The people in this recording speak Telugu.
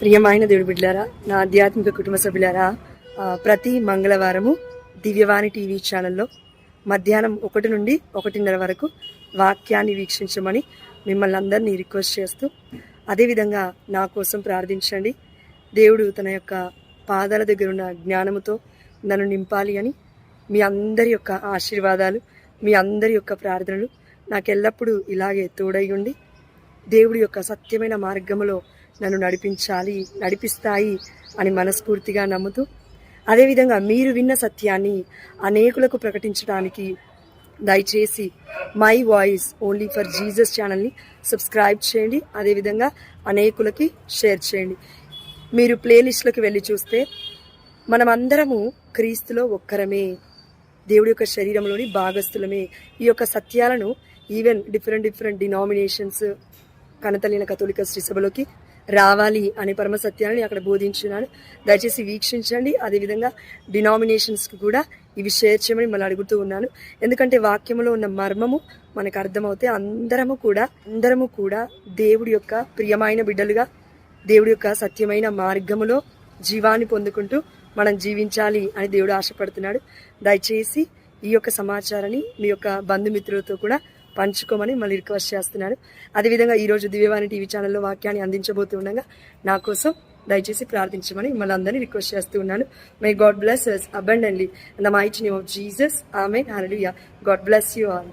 ప్రియమైన దేవుడి బిడ్డారా నా ఆధ్యాత్మిక కుటుంబ సభ్యులారా ప్రతి మంగళవారము దివ్యవాణి టీవీ ఛానల్లో మధ్యాహ్నం ఒకటి నుండి ఒకటిన్నర వరకు వాక్యాన్ని వీక్షించమని మిమ్మల్ని అందరినీ రిక్వెస్ట్ చేస్తూ అదేవిధంగా నా కోసం ప్రార్థించండి. దేవుడు తన యొక్క పాదాల దగ్గర ఉన్న జ్ఞానముతో నన్ను నింపాలి అని మీ అందరి యొక్క ఆశీర్వాదాలు మీ అందరి యొక్క ప్రార్థనలు నాకు ఎల్లప్పుడూ ఇలాగే తోడై ఉండి దేవుడి యొక్క సత్యమైన మార్గములో నన్ను నడిపించాలి నడిపిస్తాయి అని మనస్ఫూర్తిగా నమ్ముతూ అదేవిధంగా మీరు విన్న సత్యాన్ని అనేకులకు ప్రకటించడానికి దయచేసి my voice only for Jesus ఛానల్ని సబ్స్క్రైబ్ చేయండి అదేవిధంగా అనేకులకి షేర్ చేయండి. మీరు ప్లేలిస్ట్లోకి వెళ్ళి చూస్తే మనమందరము క్రీస్తులో ఒక్కరమే దేవుడి యొక్క శరీరంలోని భాగస్థులమే. ఈ యొక్క సత్యాలను ఈవెన్ డిఫరెంట్ డిఫరెంట్ డినామినేషన్స్ కనతలిన కథోలిక శ్రీసభలోకి రావాలి అనే పరమ సత్యాన్ని అక్కడ బోధించున్నాను దయచేసి వీక్షించండి. అదేవిధంగా డినామినేషన్స్కి కూడా ఇవి షేర్ చేయమని మళ్ళీ అడుగుతూ ఉన్నాను. ఎందుకంటే వాక్యంలో ఉన్న మర్మము మనకు అర్థమవుతే అందరము కూడా అందరము కూడా దేవుడి యొక్క ప్రియమైన బిడ్డలుగా దేవుడి యొక్క సత్యమైన మార్గములో జీవాన్ని పొందుకుంటూ మనం జీవించాలి అని దేవుడు ఆశపడుతున్నాడు. దయచేసి ఈ యొక్క సమాచారాన్ని మీ యొక్క బంధుమిత్రులతో కూడా పంచుకోమని మళ్ళీ రిక్వెస్ట్ చేస్తున్నాను అదేవిధంగా ఈరోజు దివ్యవాణి టీవీ ఛానల్లో వాక్యాన్ని అందించబోతుండగా నా కోసం దయచేసి ప్రార్థించమని మళ్ళీ అందరినీ రిక్వెస్ట్ చేస్తూ ఉన్నాను. May God bless abundantly the mighty name of Jesus amen hallelujah God bless you all